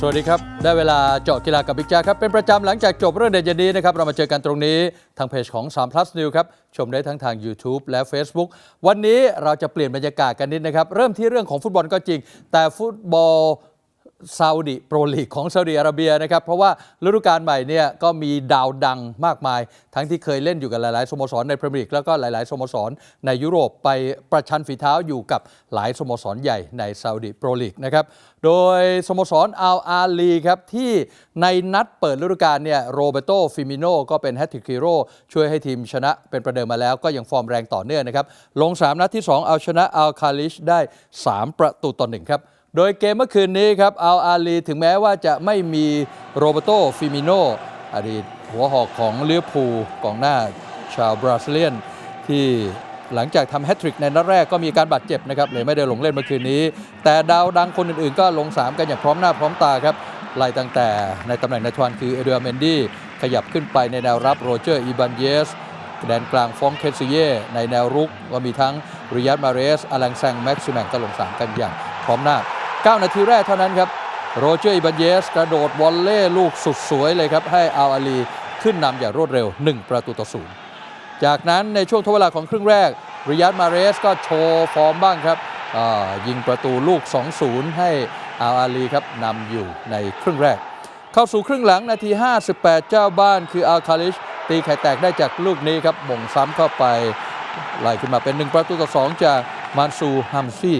สวัสดีครับ ได้เวลาเจาะกีฬากับบิ๊กจ้าครับ เป็นประจำหลังจากจบเรื่องเด่นยันนี้นะครับ เรามาเจอกันตรงนี้ทางเพจของ3 plus new ครับ ชมได้ทั้งทาง YouTube และ Facebook วันนี้เราจะเปลี่ยนบรรยากาศกันนิดนะครับ เริ่มที่เรื่องของฟุตบอลก็จริง แต่ฟุตบอล ซาอุดิโปรลีกของซาอุดิอาระเบียนะครับ เพราะว่าฤดูกาลใหม่เนี่ยก็มีดาวดังมากมาย ทั้งที่เคยเล่นอยู่กับหลาย ๆ สโมสรในพรีเมียร์ลีกแล้วก็หลาย ๆ สโมสรในยุโรปไปประชันฝีเท้าอยู่กับหลายสโมสรใหญ่ในซาอุดิโปรลีกนะครับ โดยสโมสรอัลอาลีครับที่ในนัดเปิดฤดูกาลเนี่ยโรเบโตฟิมิโนก็เป็นแฮตติกฮีโร่ช่วยให้ทีมชนะเป็นประเดิมมาแล้วก็ยังฟอร์มแรงต่อเนื่องนะครับลง 3 นัดที่ 2 เอาชนะอัลคาลิชได้ 3 ประตูต่อหนึ่งครับ โดยเกมเมื่อคืนนี้ครับอัลอาลีถึงแม้ว่าจะไม่มีโรเบโตฟิมิโนอดีตหัวหอกของเลิเวภูกองหน้าชาวบราซิเลียน ที่หลังจากทำแฮตทริกในนัดแรกก็มีการบาดเจ็บนะครับเลยไม่ได้ลงเล่นเมื่อคืนนี้ แต่ดาวดังคนอื่นๆ ก็ลง3กันอย่างพร้อมหน้าพร้อมตาครับไล่ตั้งแต่ในตำแหน่งในทวานคือเอเดอร์เมนดี้ขยับขึ้นไปในแนวรับโรเจอร์อีบันเยสแดนกลางฟองเคสเย่ในแนวรุกก็มีทั้งริยัตมาเรสอลังแซงแม็กซิแมงก็ลงสามกันอย่างพร้อมหน้า 9 นาทีแรกเท่านั้นครับ โรเจอร์อิบันเยส กระโดดวอลเล่ลูกสุดสวยเลยครับ ให้อัลอาลีขึ้นนำอย่างรวดเร็ว 1 ประตูต่อศูนย์จากนั้นในช่วงทดเวลาของครึ่งแรก ริยัตมาเรสก็โชว์ฟอร์มบ้างครับยิงประตูลูก 2-0 ให้อัลอาลีครับนำอยู่ในครึ่งแรก เข้าสู่ครึ่งหลังนาที 58 เจ้าบ้านคืออัลคาลิช ตีไข่แตกได้จากลูกนี้ครับหม่งซ้ำเข้าไปไล่ขึ้นมาเป็น 1 ประตูต่อ 2 จากมานซูฮัมซี่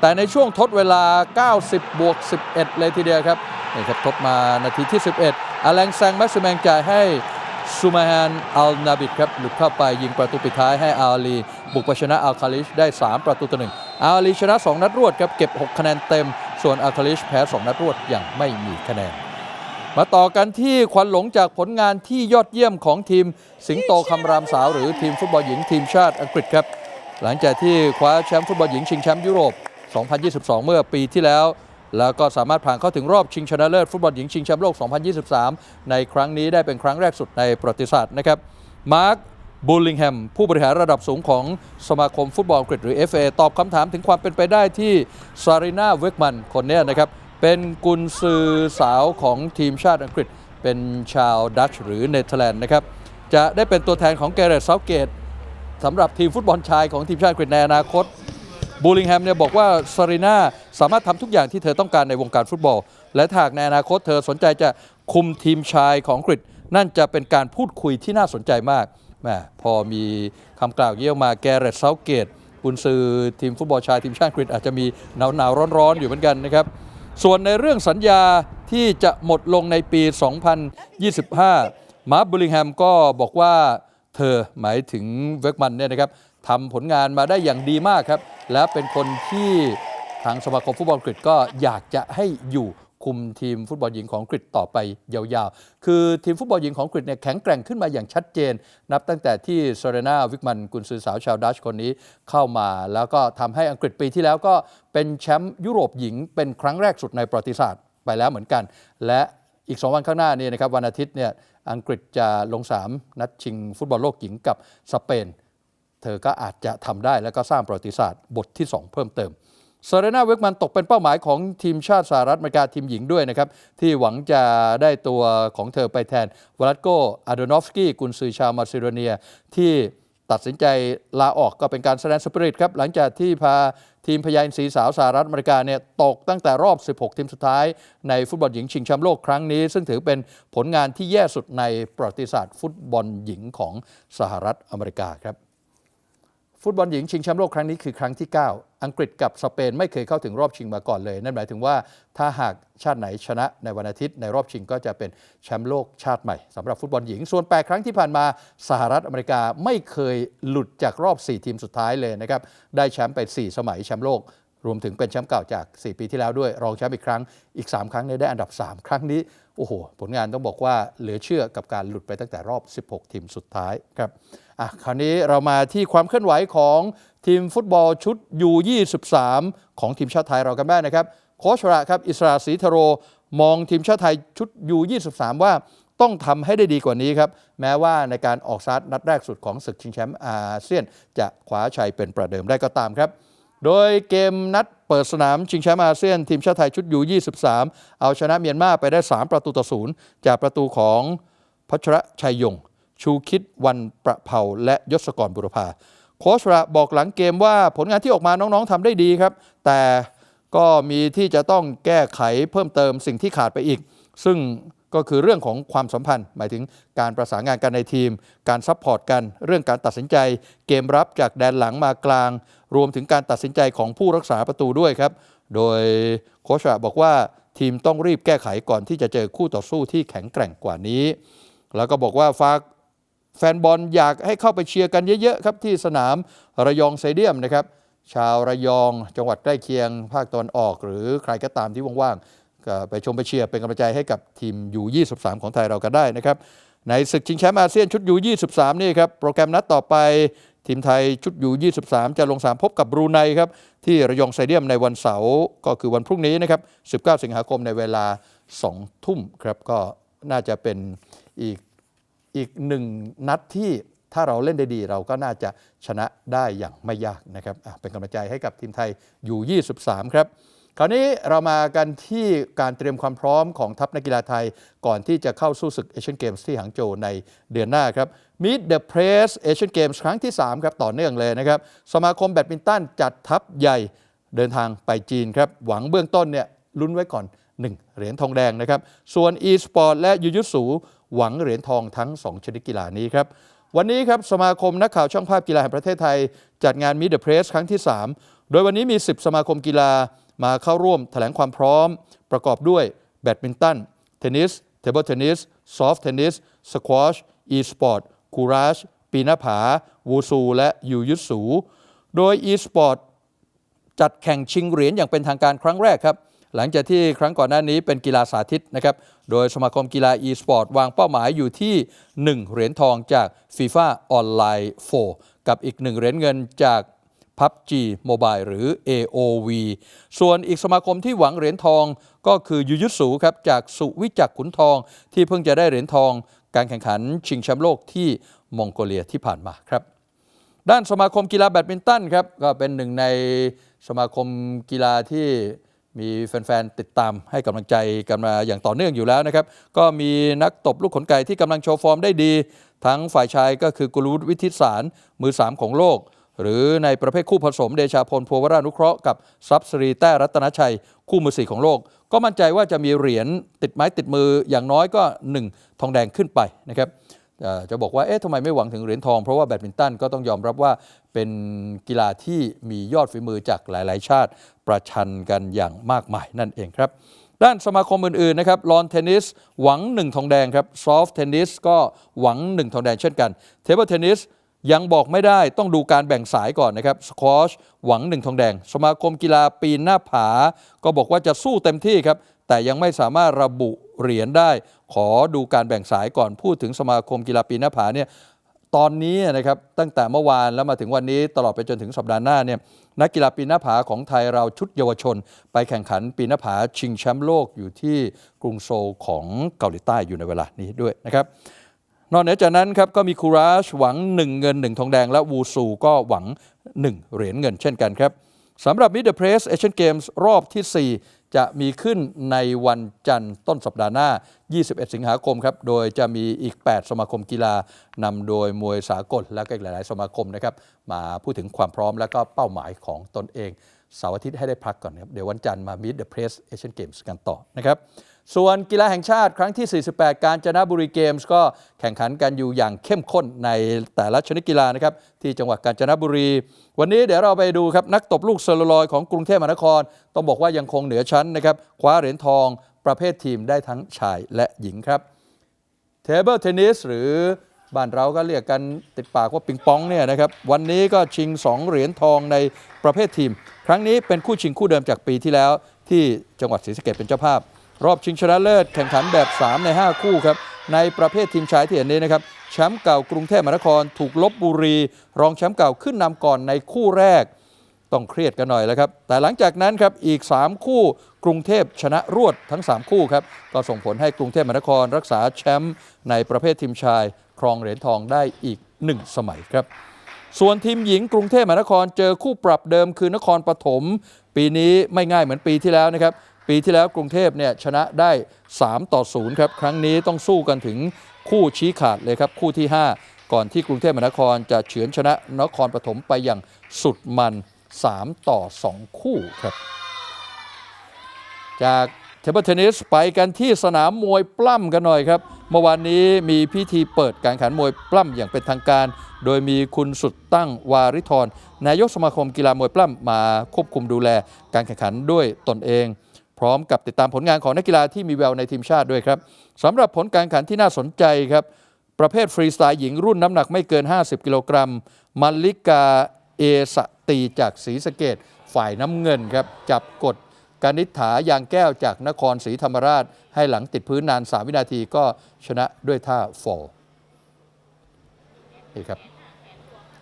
แต่ในช่วงทดเวลา 90 บวก 11 เลยทีเดียวครับนี่ครับทดมานาทีที่ 11อาแลงแซงแม็กซิแมงจ่ายให้ซูมาฮานอัลนาบิดครับหลุดเข้าไปยิงประตูปิดท้ายให้อาลี บุกไปชนะอัลคาลิชได้ 3 ประตูต่อหนึ่งอาลีชนะ 2 นัดรวดครับเก็บ 6 คะแนนเต็ม ส่วนอัลคาลิชแพ้ 2 นัดรวดอย่างไม่มีคะแนน มาต่อกันที่ควันหลงจากผลงานที่ยอดเยี่ยมของทีมสิงโตคำรามสาวหรือทีมฟุตบอลหญิงทีมชาติอังกฤษครับ หลังจากที่คว้าแชมป์ฟุตบอลหญิงชิงแชมป์ยุโรป 2022 เมื่อปีที่แล้ว แล้วก็สามารถผ่านเข้าถึงรอบชิงชนะเลิศฟุตบอลหญิงชิงแชมป์โลก 2023 ในครั้งนี้ได้เป็นครั้งแรกสุดในประวัติศาสตร์นะครับมาร์คบูลลิงแฮมผู้บริหารระดับสูงของสมาคมฟุตบอลอังกฤษหรือ FA ตอบคำถามถึงความเป็นไปได้ที่ซารีนาเวกมันคนนี้นะครับ เป็นกุนซือสาวของทีมชาติอังกฤษ เป็นชาวดัตช์หรือเนเธอร์แลนด์นะครับ จะได้เป็นตัวแทนของแกเรตเซาเกตสำหรับทีมฟุตบอลชายของทีมชาติอังกฤษในอนาคต บูลิงแฮมเนี่ยบอกว่าซารีนาสามารถทำทุกอย่างที่เธอต้องการในวงการฟุตบอล และถาหากในอนาคตเธอสนใจจะคุมทีมชายของอังกฤษนั่นจะเป็นการพูดคุยที่น่าสนใจมากแหมพอมีคำกล่าวเยี่ยมมาแกเรตเซาเกตกุนซือทีมฟุตบอลชายทีมชาติอังกฤษอาจจะมีหนาวหนาวร้อนๆอยู่เหมือนกันนะครับ ส่วนในเรื่องสัญญาที่จะหมดลงในปี 2025 มาร์บูลิงแฮมก็บอกว่าเธอหมายถึงเวกมันเนี่ยนะครับ ทำผลงานมาได้อย่างดีมากครับ และเป็นคนที่ทางสมาคมฟุตบอลอังกฤษก็อยากจะให้อยู่คุมทีมฟุตบอลหญิงของอังกฤษต่อไปยาวๆ คือทีมฟุตบอลหญิงของอังกฤษเนี่ยแข็งแกร่งขึ้นมาอย่างชัดเจน นับตั้งแต่ที่เซเรนาวิกมันกุนซือสาวชาวดัชคนนี้เข้ามา แล้วก็ทำให้อังกฤษปีที่แล้วก็เป็นแชมป์ยุโรปหญิงเป็นครั้งแรกสุดในประวัติศาสตร์ไปแล้วเหมือนกัน และอีก 2 วันข้างหน้านี่นะครับวันอาทิตย์เนี่ยอังกฤษจะลง 3 นัดชิงฟุตบอลโลกหญิงกับสเปน เธอก็อาจจะทำได้แล้วก็สร้างประวัติศาสตร์บทที่ 2 เพิ่มเติมเซเรนาเวกมันตกเป็นเป้าหมายของทีมชาติสหรัฐอเมริกาทีมหญิงด้วยนะครับ ที่หวังจะได้ตัวของเธอไปแทนวลาดโกอาโดนอฟสกี้กุนซือชาวมาซิโดเนียที่ตัดสินใจลาออกก็เป็นการแสดงสปิริตครับ หลังจากที่พาทีมพยาอินทรีสาวสหรัฐอเมริกาเนี่ยตกตั้งแต่รอบ 16 ทีมสุดท้าย ในฟุตบอลหญิงชิงแชมป์โลกครั้งนี้ ซึ่งถือเป็นผลงานที่แย่สุดในประวัติศาสตร์ ฟุตบอลหญิงของสหรัฐอเมริกาครับ ฟุตบอลหญิงชิงแชมป์โลกครั้งนี้คือครั้งที่ 9 อังกฤษกับสเปนไม่เคยเข้าถึงรอบชิงมาก่อนเลย นั่นหมายถึงว่าถ้าหากชาติไหนชนะในวันอาทิตย์ในรอบชิงก็จะเป็นแชมป์โลกชาติใหม่สำหรับฟุตบอลหญิง ส่วน 8 ครั้งที่ผ่านมาสหรัฐอเมริกาไม่เคยหลุดจากรอบ 4 ทีมสุดท้ายเลยนะครับ ได้แชมป์ไป 4 สมัยแชมป์โลก รวมถึงเป็นแชมป์เก่าจาก 4 ปีที่แล้วด้วย รองแชมป์อีกครั้งอีก 3 ครั้งเนี่ยได้อันดับ 3 ครั้งนี้ โอ้โห ผลงานต้องบอกว่าเหลือเชื่อกับการหลุดไปตั้งแต่รอบ 16 ทีมสุดท้ายครับอะคราวนี้เรามาที่ความเคลื่อนไหวของทีมฟุตบอลชุด U23 ของทีมชาติไทยเรากันบ้างนะครับโคชระครับอิสราศรีธโรมองทีมชาติไทยชุด U23 ว่าต้องทำให้ได้ดีกว่านี้ครับ แม้ว่าในการออกสตาร์นัดแรกสุดของศึกชิงแชมป์อาเซียน จะคว้าชัยเป็นประเดิมได้ก็ตามครับ โดยเกมนัดเปิดสนามชิงแชมป์อาเซียน ทีมชาติไทยชุดยู23 เอาชนะเมียนมาไปได้ 3 ประตูต่อศูนย์จากประตูของพัชรชัยยง ชูคิดวันประเภาและยศกรบุรพาโค้ชระบอกหลังเกมว่าผลงานที่ออกมาน้องๆทำได้ดีครับ แต่ก็มีที่จะต้องแก้ไขเพิ่มเติมสิ่งที่ขาดไปอีก ซึ่ง ก็คือเรื่องของความสัมพันธ์ หมายถึงการประสานงานกันในทีม การซัพพอร์ตกัน เรื่องการตัดสินใจ เกมรับจากแดนหลังมากลาง รวมถึงการตัดสินใจของผู้รักษาประตูด้วยครับ โดยโคชบอกว่าทีมต้องรีบแก้ไขก่อนที่จะเจอคู่ต่อสู้ที่แข็งแกร่งกว่านี้ แล้วก็บอกว่าฝากแฟนบอลอยากให้เข้าไปเชียร์กันเยอะๆครับที่สนามระยองสเตเดียมนะครับชาวระยองจังหวัดใกล้เคียงภาคตะวันออก หรือใครก็ตามที่ว่างๆ ไปชมไปเชียร์เป็นกำลังใจให้กับทีมยู23ของไทยเรากันได้นะครับในศึกชิงแชมป์อาเซียนชุดยู23นี่ครับโปรแกรมนัดต่อไปทีมไทยชุดยู23 จะลงสนามพบกับบรูไนครับที่ระยองสเตเดียมในวันเสาร์ก็คือวันพรุ่งนี้นะครับ 19 สิงหาคมในเวลา 2 ทุ่มครับก็น่าจะเป็นอีกอีกหนึ่งนัดที่ถ้าเราเล่นได้ดีเราก็น่าจะชนะได้อย่างไม่ยากนะครับเป็นกำลังใจให้กับทีมไทยอยู่23 ครับ คราวนี้เรามากันที่การเตรียมความพร้อมของทัพนักกีฬาไทย ก่อนที่จะเข้าสู้ศึกเอเชียนเกมส์ที่หางโจวในเดือนหน้าครับ Meet the Press Asian Games ครั้งที่ 3 ครับ ต่อเนื่องเลยนะครับ สมาคมแบดมินตันจัดทัพใหญ่เดินทางไปจีนครับ หวังเบื้องต้นเนี่ยลุ้นไว้ก่อน 1 เหรียญทองแดงนะครับ ส่วน e-sport และยูยุสูหวังเหรียญทองทั้ง 2 ชนิดกีฬานี้ครับวันนี้ครับสมาคมนักข่าวช่างภาพกีฬาแห่งประเทศไทย จัดงาน Meet the Press ครั้งที่ 3 โดยวันนี้มี 10 สมาคมกีฬา มาเข้าร่วมแถลงความพร้อม ประกอบด้วยแบดมินตัน เทนนิส เทเบิลเทนนิส ซอฟต์เทนนิส สควอช อีสปอร์ต คูราช ปีนผา วูซู และยูยุสู โดยอีสปอร์ตจัดแข่งชิงเหรียญอย่างเป็นทางการครั้งแรกครับ หลังจากที่ครั้งก่อนหน้านี้เป็นกีฬาสาธิตนะครับ โดยสมาคมกีฬา e-sport วางเป้าหมายอยู่ที่ 1 เหรียญทองจาก FIFA Online 4 กับอีก 1 เหรียญเงินจาก PUBG Mobile หรือ AOV ส่วนอีกสมาคมที่หวังเหรียญทองก็คือยูยุสูครับจากสุวิจักขุนทอง ที่เพิ่งจะได้เหรียญทอง การแข่งขันชิงแชมป์โลกที่มองโกเลียที่ผ่านมาครับ ด้านสมาคมกีฬาแบดมินตันครับก็เป็นหนึ่งในสมาคมกีฬาที่มีแฟน ๆ ติดตามให้กำลังใจกันมาอย่างต่อเนื่องอยู่แล้วนะครับ ก็มีนักตบลูกขนไก่ที่กำลังโชว์ฟอร์มได้ดี ทั้งฝ่ายชายก็คือกุลวุฒิวิทิตสารมือ 3 ของโลก หรือในประเภทคู่ผสมเดชาพลพัววรานุเคราะห์กับซับสรีแต้รัตนชัย คู่มือสี่ของโลก ก็มั่นใจว่าจะมีเหรียญติดไม้ติดมืออย่างน้อยก็ 1 ทองแดงขึ้นไปนะครับจะบอกว่าเอ๊ะทำไมไม่หวังถึงเหรียญทอง เพราะว่าแบดมินตันก็ต้องยอมรับว่าเป็นกีฬาที่มียอดฝีมือจากหลาย ๆ ชาติประชันกันอย่างมากมายนั่นเองครับ ด้านสมาคมอื่น ๆ นะครับลอนเทนนิสหวัง 1 ทองแดงครับซอฟต์เทนนิสก็หวัง 1 ทองแดงเช่นกันเทเบิลเทนนิส ยังบอกไม่ได้ต้องดูการแบ่งสายก่อนนะครับสควอชหวังหนึ่งทองแดง สมาคมกีฬาปีนหน้าผา ก็บอกว่าจะสู้เต็มที่ครับแต่ยังไม่สามารถระบุเหรียญได้ ขอดูการแบ่งสายก่อนพูดถึงสมาคมกีฬาปีนหน้าผาเนี่ยตอนนี้นะครับตั้งแต่เมื่อวานแล้วมาถึงวันนี้ตลอดไปจนถึงสัปดาห์หน้าเนี่ยนักกีฬาปีนหน้าผาของไทยเราชุดเยาวชน ไปแข่งขันปีนหน้าผาชิงแชมป์โลกอยู่ที่กรุงโซลของเกาหลีใต้อยู่ในเวลานี้ด้วยนะครับ นอกเหนือจากนั้นครับก็มีคูราชหวัง 1 เงิน 1 ทองแดง และวูซูก็หวัง 1 เหรียญเงินเช่นกันครับสำหรับ Mid the Press Asian Games รอบทีสี่ 4 จะมีขึ้นในวันจันทร์ต้นสัปดาห์หน้า 21 สิงหาคมครับ โดยจะมีอีก 8 สมาคมกีฬานำโดยมวยสากล และก็อีกหลาย ๆ สมาคมนะครับ มาพูดถึงความพร้อมและก็เป้าหมายของตนเองเสาร์อาทิตย์ให้ได้พักก่อนครับเดี๋ยววันจันทร์มา Meet the Press Asian Games กันต่อนะครับ ส่วนกีฬาแห่งชาติครั้งที่ 48 การจนบุรีเกมส์ก็แข่งขันกันอยู่อย่างเข้มข้นในแต่ละชนิดกีฬานะครับที่จังหวัดกาญจนบุรี วันนี้เดี๋ยวเราไปดูครับนักตบลูกเซลลอยของกรุงเทพมหานคร ต้องบอกว่ายังคงเหนือชั้นนะครับคว้าเหรียญทองประเภททีมได้ทั้งชายและหญิงครับเทเบิลเทนนิสหรือบ้านเราก็เรียกกันติดปากว่าปิงปองเนี่ยนะครับวันนี้ก็ชิง 2 เหรียญทองในประเภททีม ครั้งนี้เป็นคู่ชิงคู่เดิมจากปีที่แล้วที่จังหวัดศรีสะเกษเป็นเจ้าภาพ รอบชิงชนะเลิศแข่งขันแบบ 3 ใน 5 คู่ครับ ในประเภททีมชายที่เห็นนี้นะครับแชมป์เก่ากรุงเทพมหานครถูกลบบุรี รองแชมป์เก่าขึ้นนำก่อนในคู่แรก ต้องเครียดกันหน่อยแล้วครับ แต่หลังจากนั้นครับอีก 3 คู่กรุงเทพชนะรวดทั้ง 3 คู่ครับก็ส่งผลให้กรุงเทพมหานครรักษาแชมป์ในประเภททีมชาย ครองเหรียญทองได้อีก 1 สมัยครับ ส่วนทีมหญิงกรุงเทพมหานครเจอคู่ปรับเดิมคือนครปฐมปีนี้ไม่ง่ายเหมือนปีที่แล้วนะครับ ปีที่แล้วกรุงเทพเนี่ยชนะได้ 3 ต่อ 0 ครับ ครั้งนี้ต้องสู้กันถึงคู่ชี้ขาดเลยครับ คู่ที่ 5 ก่อนที่กรุงเทพมหานครจะเฉือนชนะนครปฐมไปอย่างสุดมัน 3 ต่อ 2 คู่ครับ จากเทเบิลเทนนิสไปกันที่สนามมวยปล้ำกันหน่อยครับ เมื่อวานนี้มีพิธีเปิดการแข่งขันมวยปล้ำอย่างเป็นทางการ โดยมีคุณสุดตั้งวาริธรนายกสมาคมกีฬามวยปล้ำมาควบคุมดูแลการแข่งขันด้วยตนเอง พร้อมกับติดตามผลงานของนักกีฬาที่มีแววในทีมชาติด้วยครับสำหรับผลการแข่งขันที่น่าสนใจครับ ประเภทฟรีสไตล์หญิงรุ่นน้ำหนักไม่เกิน 50 กิโลกรัมมัลลิกาเอสตีจากศรีสะเกดฝ่ายน้ำเงินครับจับกดกานิษฐายางแก้วจากนครศรีธรรมราช ให้หลังติดพื้นนาน 3 วินาทีก็ชนะด้วยท่าฟอลนี่ครับ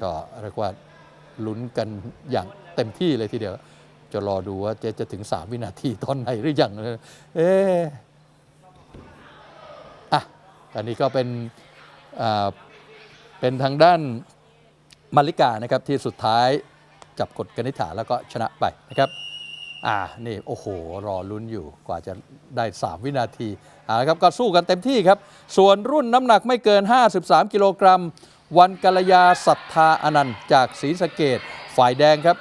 ก็เรียกว่าลุ้นกันอย่างเต็มที่เลยทีเดียว จะรอดูว่าเจ๊จะถึง 3 วินาทีตอนไหนหรือยังเอ๊อะอันนี้ก็เป็นเป็นทางด้านมาริกานะครับที่สุดท้ายจับกดกนิษฐาแล้วก็ชนะไปนะครับอ่านี่โอ้โห รอลุ้นอยู่กว่าจะได้ 3 วินาทีอ่าครับก็สู้กันเต็มที่ครับ ส่วนรุ่นน้ำหนักไม่เกิน 53 กิโลกรัม วันกัลยาศรัทธาอนันต์จากศรีสะเกดฝ่ายแดงครับ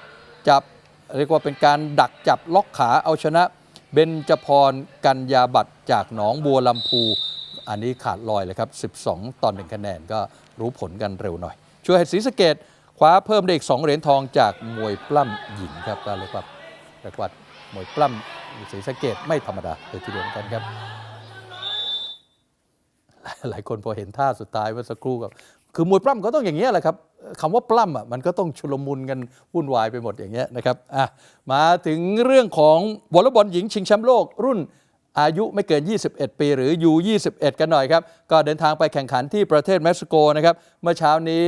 จับ เรียกว่าเป็นการดักจับล็อกขาเอาชนะเบญจพรกัญญาบัตรจากหนองบัวลำพู อันนี้ขาดลอยเลยครับ 12 ต่อหนึ่งคะแนนก็รู้ผลกันเร็วหน่อย ช่วยให้ศรีสะเกดคว้าเพิ่มได้อีก 2 เหรียญทองจากมวยปล้ำหญิงครับก็เรียกว่าเรียกว่ามวยปล้ำศรีสะเกดไม่ธรรมดาเลยทีเดียวกันครับ หลายคนพอเห็นท่าสุดท้ายเมื่อสักครู่กับ คือมวยปล้ำก็ต้องอย่างนี้ยแหละครับคำว่าปล้ำอะมันก็ต้องชุลมุนกันวุ่นวายไปหมดอย่างเงี้ยนะครับอะมาถึงเรื่องของวอลเลย์บอลหญิงชิงแชมป์โลกรุ่นอายุไม่เกิน 21 ปี หรือ U21 กันหน่อยครับ ก็เดินทางไปแข่งขันที่ประเทศเม็กซิโกนะครับ เมื่อเช้านี้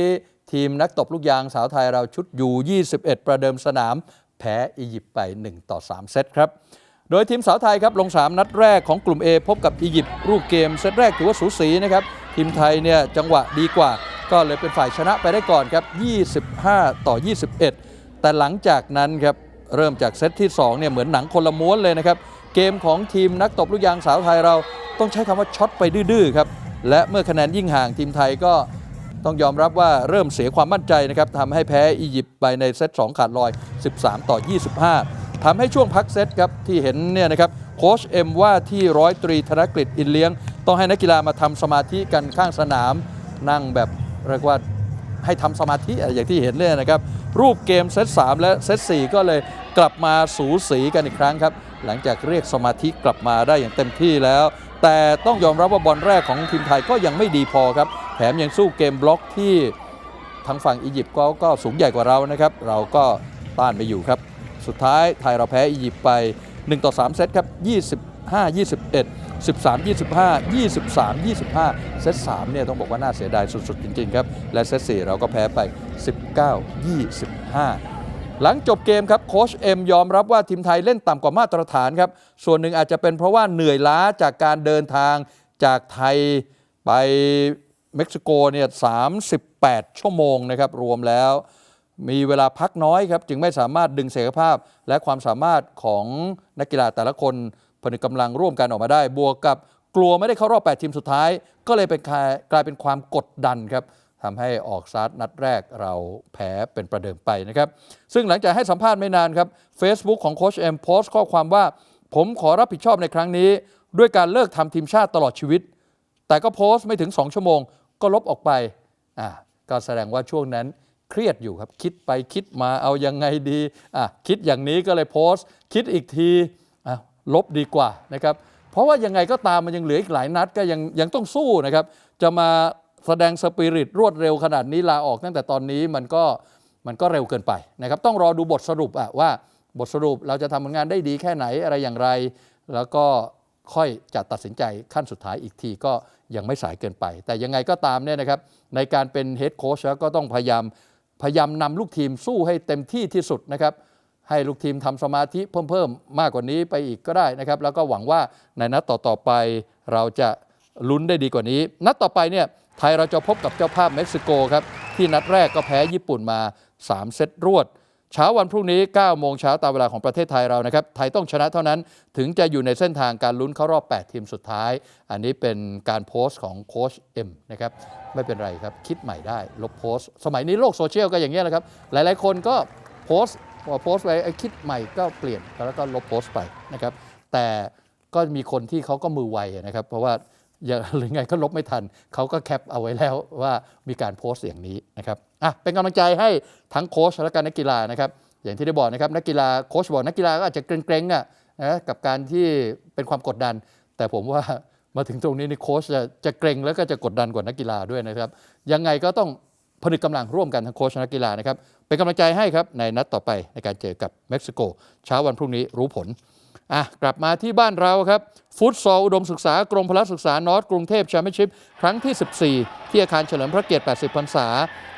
ทีมนักตบลูกยางสาวไทยเราชุด U21 ประเดิมสนาม แพ้อียิปต์ไป 1 ต่อ 3 เซตครับ โดยทีมสาวไทยครับ ลง 3 นัดแรกของกลุ่ม A พบกับอียิปต์รูปเกม เซตแรกถือว่าสูสีนะครับ ทีมไทยเนี่ยจังหวะดีกว่า ก็เลยเป็นฝ่ายชนะไปได้ก่อนครับ 25 ต่อ 21 แต่หลังจากนั้นครับเริ่มจากเซตที่2เนี่ยเหมือนหนังคนละม้วนเลยนะครับ เกมของทีมนักตบลูกยางสาวไทยเราต้องใช้คำว่าช็อตไปดื้อๆครับและเมื่อคะแนนยิ่งห่างทีมไทยก็ต้องยอมรับว่าเริ่มเสียความมั่นใจนะครับทำให้แพ้อียิปต์ไปในเซต2ขาดลอย 13 ต่อ 25ทำให้ช่วงพักเซตครับที่เห็นเนี่ยนะครับโค้ชเอ็มว่าที่ร้อยตรีธนกฤษอินเลี้ยง ต้องให้นักกีฬามาทำสมาธิกันข้างสนาม นั่งแบบ เรียกว่าให้ทำสมาธิอย่างที่เห็นเลยนะครับ รูปเกมเซต3และเซต4ก็เลยกลับมาสูสีกันอีกครั้งครับ หลังจากเรียกสมาธิกลับมาได้อย่างเต็มที่แล้ว แต่ต้องยอมรับว่าบอลแรกของทีมไทยก็ยังไม่ดีพอครับ แถมยังสู้เกมบล็อกที่ทางฝั่งอียิปต์ก็ก็สูงใหญ่กว่าเรานะครับ เราก็ต้านไปอยู่ครับ สุดท้ายไทยเราแพ้อียิปต์ไป 1 ต่อ 3 เซตครับ 25 21 13 25 23 25 เซต3เนี่ยต้องบอกว่าน่าเสียดายสุด ๆ จริง ๆ ครับ และเซต4เราก็แพ้ไป 19 25หลังจบเกมครับโค้ชเอ็มยอมรับว่าทีมไทยเล่นต่ำกว่ามาตรฐานครับ ส่วนหนึ่งอาจจะเป็นเพราะว่าเหนื่อยล้าจากการเดินทางจากไทยไปเม็กซิโกเนี่ย38 ชั่วโมงนะครับ รวมแล้ว มีเวลาพักน้อยครับ จึงไม่สามารถดึงศักยภาพและความสามารถของนักกีฬาแต่ละคน ผนึกกำลังร่วมกันออกมาได้ บวกกับกลัวไม่ได้เข้ารอบ 8 ทีมสุดท้าย ก็เลยเป็นกลายกลายเป็นความกดดันครับทำให้ออกสตาร์ทนัดแรกเราแพ้เป็นประเดิมไปนะครับ ซึ่งหลังจากให้สัมภาษณ์ไม่นานครับ Facebook ของโค้ชเอ็มโพสต์ข้อความว่า ผมขอรับผิดชอบในครั้งนี้ ด้วยการเลิกทำทีมชาติตลอดชีวิต แต่ก็โพสต์ไม่ถึง 2 ชั่วโมง ก็ลบออกไปอ่าก็แสดงว่าช่วงนั้นเครียดอยู่ครับ คิดไปคิดมาเอายังไงดีอะคิดอย่างนี้ก็เลยโพสต์ คิดอีกที ลบดีกว่านะครับ เพราะว่ายังไงก็ตามมันยังเหลืออีกหลายนัดก็ยังยังต้องสู้นะครับ จะมาแสดงสปิริตรวดเร็วขนาดนี้ลาออกตั้งแต่ตอนนี้มันก็มันก็เร็วเกินไปนะครับ ต้องรอดูบทสรุปอะว่าบทสรุปเราจะทำผลงานได้ดีแค่ไหนอะไรอย่างไร แล้วก็ค่อยจะตัดสินใจขั้นสุดท้ายอีกทีก็ยังไม่สายเกินไป แต่ยังไงก็ตามเนี่ยนะครับ ในการเป็นเฮดโค้ชแล้วก็ต้องพยายามพยายามนำลูกทีมสู้ให้เต็มที่ที่สุดนะครับ ให้ลูกทีมทำสมาธิเพิ่มเพิ่มมากกว่านี้ไปอีกก็ได้นะครับ แล้วก็หวังว่าในนัดต่อ ๆ ไปเราจะลุ้นได้ดีกว่านี้ นัดต่อไปเนี่ยไทยเราจะพบกับเจ้าภาพเม็กซิโกครับ ที่นัดแรกก็แพ้ญี่ปุ่นมา 3 เซตรวด เช้าวันพรุ่งนี้ 9 โมงเช้าตามเวลาของประเทศไทยเรานะครับ ไทยต้องชนะเท่านั้นถึงจะอยู่ในเส้นทางการลุ้นเข้ารอบ 8 ทีมสุดท้าย อันนี้เป็นการโพสต์ของโค้ชเอ็มนะครับไม่เป็นไรครับคิดใหม่ได้ลบโพสต์ สมัยนี้โลกโซเชียลก็อย่างนี้แหละครับหลายๆ คนก็โพสต์ พอโพสต์ไปไอ้คิดใหม่ก็เปลี่ยนแล้วก็ลบโพสต์ไปนะครับ แต่ก็มีคนที่เขาก็มือไวนะครับ เพราะว่าอย่าหรือไงก็ลบไม่ทัน เขาก็แคปเอาไว้แล้วว่ามีการโพสต์อย่างนี้นะครับอะเป็นกำลังใจให้ทั้งโค้ชและการนักกีฬานะครับ อย่างที่ได้บอกนะครับนักกีฬาโค้ชบอกนักกีฬาก็อาจจะเกรงๆอะนะกับการที่เป็นความกดดัน แต่ผมว่ามาถึงตรงนี้นี่โค้ชจะจะเกรงแล้วก็จะกดดันกว่านักกีฬาด้วยนะครับ ยังไงก็ต้องผนึกกำลังร่วมกันทั้งโค้ชและนักกีฬานะครับ เป็นกำลังใจให้ครับในนัดต่อไปในการเจอกับเม็กซิโกเช้าวันพรุ่งนี้รู้ผลอะกลับมาที่บ้านเราครับ ฟุตซอลอุดมศึกษากรมพละศึกษานอร์ทกรุงเทพแชมเปี้ยนชิพครั้งที่ 14 ที่อาคารเฉลิมพระเกียรติ 80 พรรษา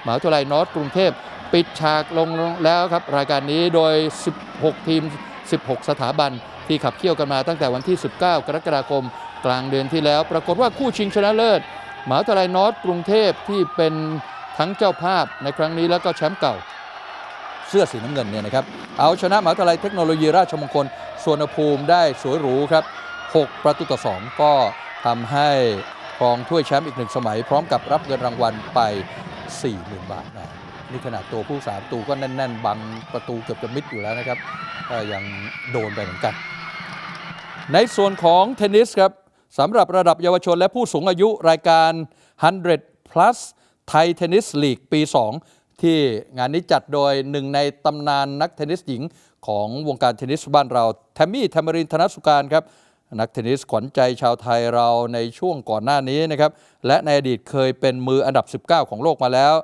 มหาวิทยาลัยนอร์ทกรุงเทพ ปิดฉากลงแล้วครับ รายการนี้โดย 16 ทีม 16 สถาบัน ที่ขับเคี่ยวกันมาตั้งแต่วันที่ 19 กรกฎาคม กลางเดือนที่แล้ว ปรากฏว่าคู่ชิงชนะเลิศมหาวิทยาลัยนอร์ทกรุงเทพที่เป็นทั้งเจ้าภาพในครั้งนี้แล้วก็แชมป์เก่า เสื้อสีน้ำเงินเนี่ยนะครับเอาชนะมหาวิทยาลัยเทคโนโลยีราชมงคลสวนภูมิได้สวยหรูครับ 6 ประตูต่อ 2 ก็ทำให้ครองถ้วยแชมป์อีกหนึ่งสมัย พร้อมกับรับเงินรางวัลไป 40,000 บาทนะนี่ขนาดตัวผู้สามตูก็แน่น ๆ บังประตูเกือบจะมิดอยู่แล้วนะครับก็ยังโดนไปเหมือนกัน ในส่วนของเทนนิสครับสำหรับระดับเยาวชนและผู้สูงอายุรายการ 100 plus ไทยเทนนิสลีกปี 2 ที่งานนี้จัดโดยหนึ่งในตำนานนักเทนนิสหญิงของวงการเทนนิสบ้านเราแทมมี่แทมมารินธนสุการครับนักเทนนิสขวัญใจชาวไทยเราในช่วงก่อนหน้านี้นะครับและในอดีตเคยเป็นมืออันดับ 19 ของโลกมาแล้ว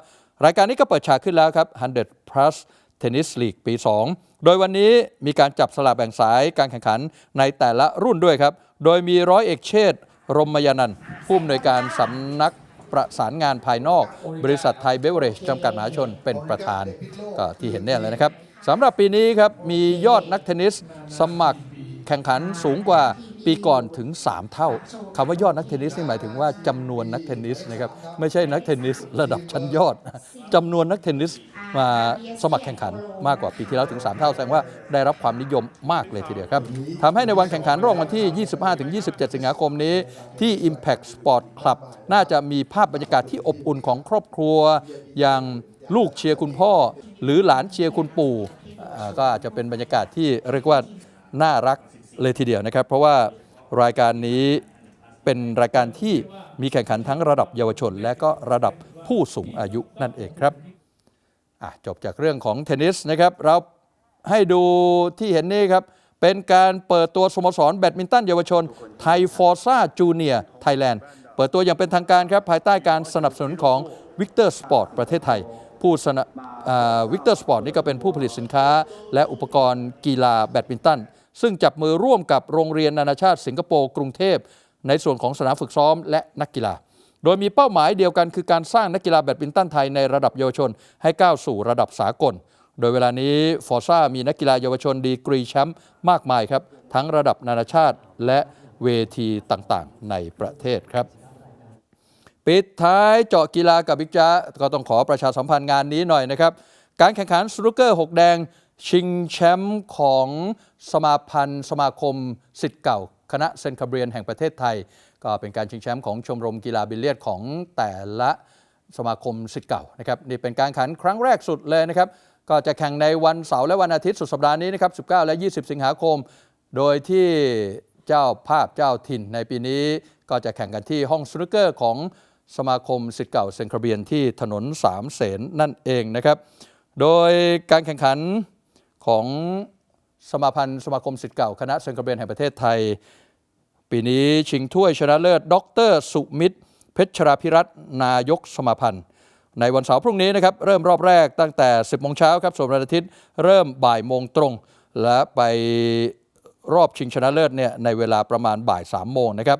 รายการนี้ก็เปิดฉากขึ้นแล้วครับ 100 plus Tennis League ปี 2 โดยวันนี้มีการจับสลากแบ่งสายการแข่งขันในแต่ละรุ่นด้วยครับ โดยมีร้อยเอกเชษฐรมยานันท์ผู้อำนวยการสำนัก ประสานงานภายนอก บริษัทไทยเบเวอเรจจำกัดมหาชนเป็นประธานก็ที่เห็นเนี่ยเลยนะครับสำหรับปีนี้ครับมียอดนักเทนนิสสมัครแข่งขันสูงกว่าปีก่อนถึง 3 เท่าคำว่ายอดนักเทนนิสนี่หมายถึงว่าจำนวนนักเทนนิสนะครับไม่ใช่นักเทนนิสระดับชั้นยอดจำนวนนักเทนนิส มาสมัครแข่งขันมากกว่าปีที่แล้วถึง 3 เท่าแสดงว่าได้รับความนิยมมากเลยทีเดียวครับทำให้ในวันแข่งขันระหว่างวันที่ 25-27 สิงหาคมนี้ ที่ Impact Sport Club น่าจะมีภาพบรรยากาศที่อบอุ่นของครอบครัว อย่างลูกเชียร์คุณพ่อ หรือหลานเชียร์คุณปู่ก็อาจจะเป็นบรรยากาศที่เรียกว่าน่ารักเลยทีเดียวนะครับ เพราะว่ารายการนี้เป็นรายการที่มีแข่งขันทั้งระดับเยาวชน และก็ระดับผู้สูงอายุนั่นเองครับ จบจากเรื่องของเทนนิสนะครับ เราให้ดูที่เห็นนี่ครับ เป็นการเปิดตัวสโมสรแบดมินตันเยาวชน ไทยฟอร์ซ่าจูเนียไทยแลนด์ เปิดตัวอย่างเป็นทางการครับ ภายใต้การสนับสนุนของวิกเตอร์สปอร์ตประเทศไทย ผู้สนับวิกเตอร์สปอร์ตนี่ก็เป็นผู้ผลิตสินค้า และอุปกรณ์กีฬาแบดมินตัน ซึ่งจับมือร่วมกับโรงเรียนนานาชาติสิงคโปร์กรุงเทพ ในส่วนของสนามฝึกซ้อมและนักกีฬา โดยมีเป้าหมายเดียวกันคือการสร้างนักกีฬาแบดมินตันไทยในระดับเยาวชน ให้ก้าวสู่ระดับสากล โดยเวลานี้ฟอร์ซ่ามีนักกีฬาเยาวชนดีกรีแชมป์มากมายครับ ทั้งระดับนานาชาติและเวทีต่างๆ ในประเทศครับ ปิดท้ายเจาะกีฬากับบิ๊กจ๊ะก็ต้องขอประชาสัมพันธ์งานนี้หน่อยนะครับ การแข่งขันสนุกเกอร์6แดง ชิงแชมป์ของสมาพันธ์ สมาคมสิทธิ์เก่า คณะเซนคาเบียนแห่งประเทศไทย ก็เป็นการชิงแชมป์ของชมรมกีฬาบิลเลียดของแต่ละสมาคมสิทธิ์เก่านะครับนี่เป็นการแข่งขันครั้งแรกสุดเลยนะครับก็จะแข่งในวันเสาร์และวันอาทิตย์สุดสัปดาห์นี้นะครับ 19 และ 20 สิงหาคม โดยที่เจ้าภาพเจ้าถิ่นในปีนี้ ก็จะแข่งกันที่ห้องสนุกเกอร์ของสมาคมสิทธิ์เก่าเซนคาเบียนที่ถนนสามเสนนั่นเองนะครับ โดยการแข่งขันของสมาพันธ์สมาคมสิทธิ์เก่าคณะเซนคาเบียนแห่งประเทศไทย ปีนี้ชิงถ้วยชนะเลิศ ดร สุมิตร เพชรพิรัตนายกสมาพันธ์ ในวันเสาร์พรุ่งนี้นะครับเริ่มรอบแรกตั้งแต่ 10โมงเช้าครับส่วนวันอาทิตย์เริ่มบ่ายโมงตรง และไปรอบชิงชนะเลิศเนี่ยในเวลาประมาณบ่าย3โมงนะครับ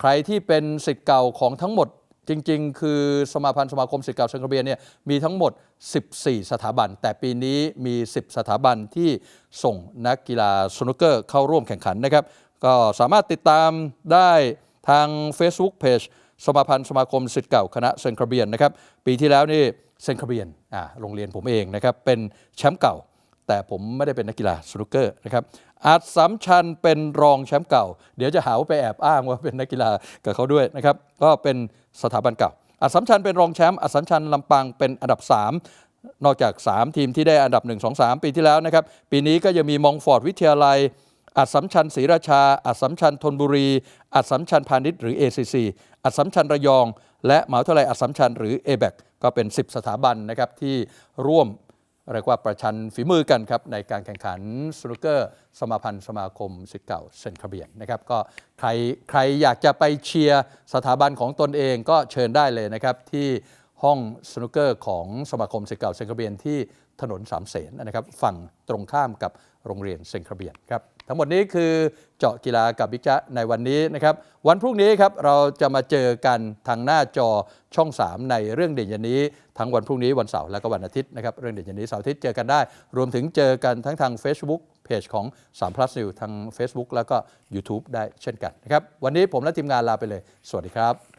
ใครที่เป็นสิทธิ์เก่าของทั้งหมดจริง ๆ คือสมาพันธ์สมาคมสิทธิ์เก่าเซนคาเบียนเนี่ยมีทั้งหมด 14 สถาบัน แต่ปีนี้มี 10 สถาบันที่ส่งนักกีฬาสนุกเกอร์เข้าร่วมแข่งขันนะครับก็สามารถติดตามได้ทาง Facebook Page สมาพันธ์สมาคมสิทธิ์เก่าคณะเซนคาเบียนนะครับ ปีที่แล้วนี่เซนคาเบียนอ่าโรงเรียนผมเองนะครับเป็นแชมป์เก่า แต่ผมไม่ได้เป็นนักกีฬาสนุกเกอร์นะครับอาจสามชัญเป็นรองแชมป์เก่า เดี๋ยวจะหาว่าไปแอบอ้างว่าเป็นนักกีฬากับเขาด้วยนะครับก็เป็นสถาบันเก่าอาจสามชัญเป็นรองแชมป์อาจสามชัญลำปางเป็นอันดับ 3 นอกจาก 3 ทีมที่ได้อันดับ 1 2 3 ปีที่แล้วนะครับปีนี้ก็ยังมีมองฟอร์ดวิทยาลัย อัดสัมชัญศรีราชา อัดสัมชัญธนบุรี อัดสัมชัญพาณิชย์หรือ ACC อัดสัมชัญระยอง และมหาวิทยาลัยอัดสัมชัญหรือ a b a c ก็เป็น 10 สถาบันนะครับที่ร่วมเรียกว่าประชันฝีมือกันครับในการแข่งขันสนุกเกอร์สมาพันธ์สมาคมสิทธิ์เก่าเซนคาเบียนนะครับก็ใครใครอยากจะไปเชียร์สถาบันของตนเองก็เชิญได้เลยนะครับที่ห้องสนุกเกอร์ของสมาคมสิทธิ์เก่าเซนคาเบียนที่ถนนสามเสนนะครับฝั่งตรงข้ามกับโรงเรียนเซนคาเบียนครับ ทั้งหมดนี้คือเจาะกีฬากับบิ๊กจ๊ะในวันนี้นะครับ วันพรุ่งนี้ครับเราจะมาเจอกันทางหน้าจอช่อง 3 ในเรื่องเด่นยันนี้ ทั้งวันพรุ่งนี้วันเสาร์และก็วันอาทิตย์นะครับเรื่องเด่นยันนี้เสาร์อาทิตย์เจอกันได้ รวมถึงเจอกันทั้งทาง Facebook เพจของ3 plus new ทาง Facebook แล้วก็ YouTube ได้เช่นกันนะครับวันนี้ผมและทีมงานลาไปเลย สวัสดีครับ